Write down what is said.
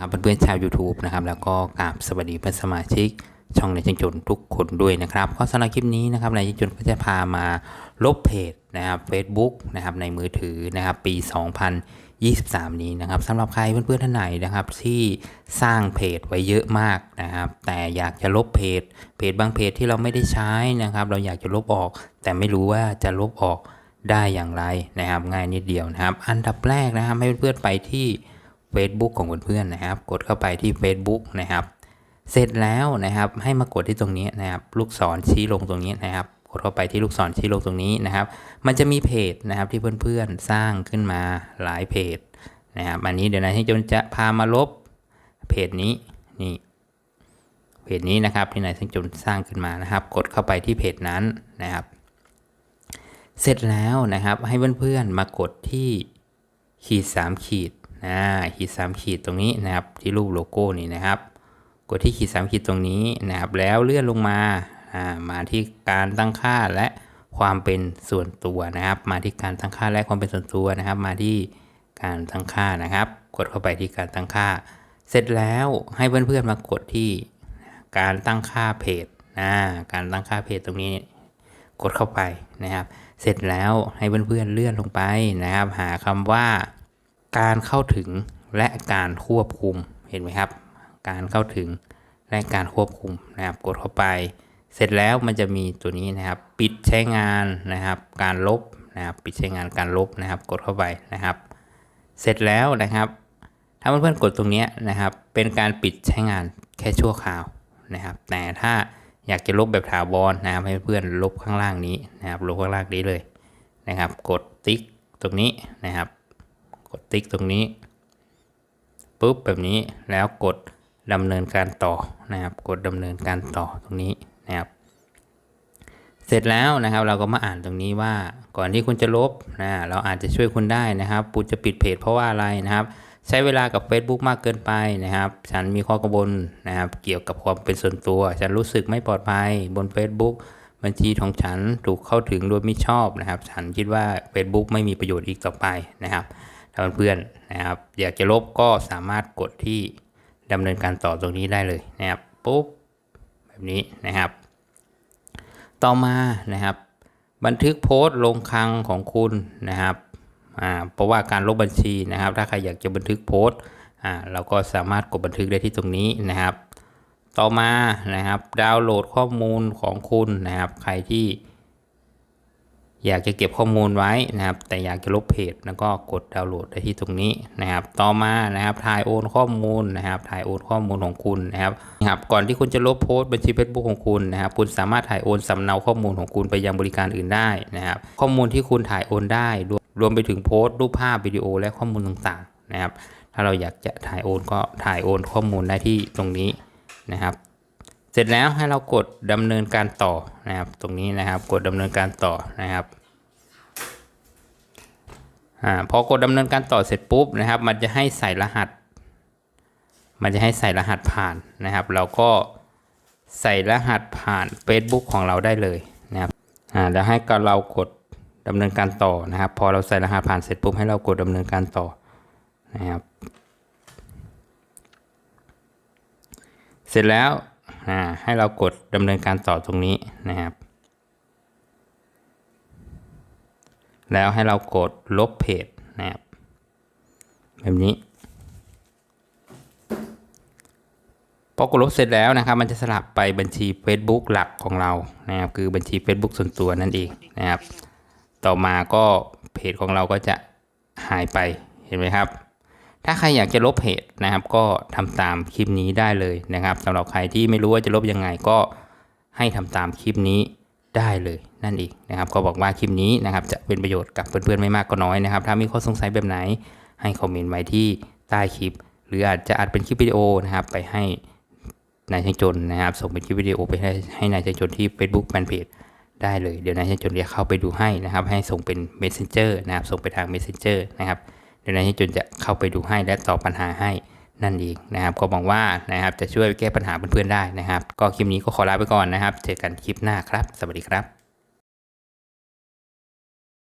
ครับเพื่อนๆชาว YouTube นะครับแล้วก็กราบสวัสดีเพื่อนสมาชิก ช่องในชิงจนทุกคนด้วยนะครับก็สำหรับคลิปนี้นะครับในชิงจนก็จะพามาลบเพจนะครับ Facebook นะครับในมือถือนะครับปี 2023 นี้นะครับสำหรับใครเพื่อนๆท่านไหนนะครับที่สร้างเพจไว้เยอะมากนะครับ แต่อยากจะลบเพจ เพจบางเพจที่เราไม่ได้ใช้นะครับ เราอยากจะลบออก แต่ไม่รู้ว่าจะลบออกได้อย่างไรนะครับ ง่ายนิดเดียวนะครับ อันดับแรกนะครับให้เพื่อนๆไปที่ Facebook ของเพื่อนๆนะครับ กดเข้าไปที่ Facebook นะครับ เสร็จแล้วนะครับให้มากดที่ตรงนี้นะครับ ลูกศรชี้ลงตรงนี้นะครับ กดเข้าไปที่ลูกศรชี้ลงตรงนี้นะครับ มันจะมีเพจนะครับที่เพื่อนๆสร้างขึ้นมาหลายเพจนะครับอันนี้เดี๋ยวนะที่จนจะพามาลบเพจนี้นี่เพจนี้นะครับที่นายสังจุนสร้างขึ้นมานะครับ กดเข้าไปที่เพจนั้นนะครับ เสร็จแล้วนะครับให้เพื่อนๆมากดที่ขีด3ขีด นะขีด3ขีดตรงนี้นะครับที่รูปโลโก้นี่นะครับ กดที่ขีด3ขีดตรงนี้นะครับแล้วเลื่อนลงมาอ่ามาที่การตั้งค่าและความเป็นส่วนตัวนะครับ มาที่การตั้งค่าและความเป็นส่วนตัวนะครับ มาที่การตั้งค่านะครับ กดเข้าไปที่การตั้งค่า เสร็จแล้วให้เพื่อนๆมากดที่การตั้งค่าเพจนะการตั้งค่าเพจตรงนี้ กดเข้าไปนะครับ เสร็จแล้วให้เพื่อนๆเลื่อนลงไปนะครับ หาคำว่า การเข้าถึงและการควบคุมเห็นไหมครับ การเข้าถึงและการควบคุมนะครับ กดเข้าไป เสร็จแล้วมันจะมีตัวนี้นะครับ ปิดใช้งานนะครับ การลบนะครับ ปิดใช้งานการลบนะครับ กดเข้าไปนะครับ เสร็จแล้วนะครับ ถ้าเพื่อนๆกดตรงนี้นะครับ เป็นการปิดใช้งานแค่ชั่วคราวนะครับ แต่ถ้าอยากจะลบแบบถาวรนะครับ ให้เพื่อนลบข้างล่างนี้นะครับ ลบข้างล่างนี้เลยนะครับ กดติ๊กตรงนี้นะครับ กดติ๊กตรงนี้ปุ๊บแบบนี้แล้วกดดำเนินการต่อนะครับ กดดำเนินการต่อตรงนี้นะครับ เสร็จแล้วนะครับเราก็มาอ่านตรงนี้ว่าก่อนที่คุณจะลบนะเราอาจจะช่วยคุณได้นะครับ ปูจะปิดเพจเพราะว่าอะไรนะครับ ใช้เวลากับ Facebook มากเกินไปนะครับ ฉันมีข้อกังวลนะครับ เกี่ยวกับความเป็นส่วนตัว ฉันรู้สึกไม่ปลอดภัยบน Facebook บัญชีของฉันถูกเข้าถึงโดยไม่ชอบนะครับ ฉันคิดว่า Facebook ไม่มีประโยชน์อีกต่อไปนะครับ ถ้าเพื่อนๆนะครับ อยากจะลบก็สามารถกดที่ดำเนินการต่อตรงนี้ได้เลยนะครับปุ๊บแบบนี้นะครับ ต่อมานะครับ บันทึกโพสต์ลงคลังของคุณนะครับเพราะว่าการลบบัญชีนะครับ ถ้าใครอยากจะบันทึกโพสต์อ่าเราก็สามารถกดบันทึกได้ที่ตรงนี้นะครับ ต่อมานะครับ ดาวน์โหลดข้อมูลของคุณนะครับ ใครที่ อยากจะเก็บข้อมูลไว้นะครับ แต่อยากจะลบเพจแล้วก็กดดาวน์โหลดได้ที่ตรงนี้นะครับ ต่อมานะครับถ่ายโอนข้อมูลนะครับถ่ายโอนข้อมูลของคุณนะครับนะครับ ก่อนที่คุณจะลบโพสต์บัญชี Facebook ของคุณนะครับ คุณสามารถถ่ายโอนสำเนาข้อมูลของคุณไปยังบริการอื่นได้นะครับ ข้อมูลที่คุณถ่ายโอนได้รวมรวมไปถึงโพสต์รูปภาพวิดีโอและข้อมูลต่างๆนะครับ ถ้าเราอยากจะถ่ายโอนก็ถ่ายโอนข้อมูลได้ที่ตรงนี้นะครับ เสร็จแล้วให้เรากดดำเนินการต่อนะครับ ตรงนี้นะครับกดดำเนินการต่อนะครับอ่าพอกดดำเนินการต่อเสร็จปุ๊บนะครับ มันจะให้ใส่รหัส มันจะให้ใส่รหัสผ่านนะครับ เราก็ใส่รหัสผ่าน Facebook ของเราได้เลยนะครับอ่าแล้วให้ก็เรากดดำเนินการต่อนะครับ พอเราใส่รหัสผ่านเสร็จปุ๊บให้เรากดดำเนินการต่อนะครับ เสร็จแล้ว ให้เรากดดำเนินการต่อตรงนี้นะครับ แล้วให้เรากดลบเพจนะครับแบบนี้พอกดลบเสร็จแล้วนะครับ มันจะสลับไปบัญชี Facebook หลักของเรานะครับ คือบัญชี Facebook ส่วนตัวนั่นเองนะครับ ต่อมาก็เพจของเราก็จะหายไปเห็นไหมครับ ถ้าใครอยากจะลบเพจนะครับ ก็ทำตามคลิปนี้ได้เลยนะครับสำหรับใครที่ไม่รู้ว่าจะลบยังไงก็ให้ทำตามคลิปนี้ได้เลยนั่นเองนะครับ ก็บอกว่าคลิปนี้นะครับจะเป็นประโยชน์กับเพื่อนๆไม่มากก็น้อยนะครับ ถ้ามีข้อสงสัยแบบไหนให้คอมเมนต์ไว้ที่ใต้คลิป หรืออาจจะอัดเป็นคลิปวิดีโอนะครับ ไปให้นายช่างจนนะครับ ส่งเป็นคลิปวิดีโอไปให้ให้นายช่างจนที่ Facebook Fanpage ได้เลยเดี๋ยวนายช่างจนจะเข้าไปดูให้นะครับ ให้ส่งเป็น Messenger นะครับ ส่งไปทาง Messenger นะครับ ในที่จนจะเข้าไปดูให้และตอบปัญหาให้นั่นเองนะครับ ก็หวังว่านะครับจะช่วยแก้ปัญหาเพื่อนๆได้นะครับ ก็คลิปนี้ก็ขอลาไปก่อนนะครับ เจอกันคลิปหน้าครับ สวัสดีครับ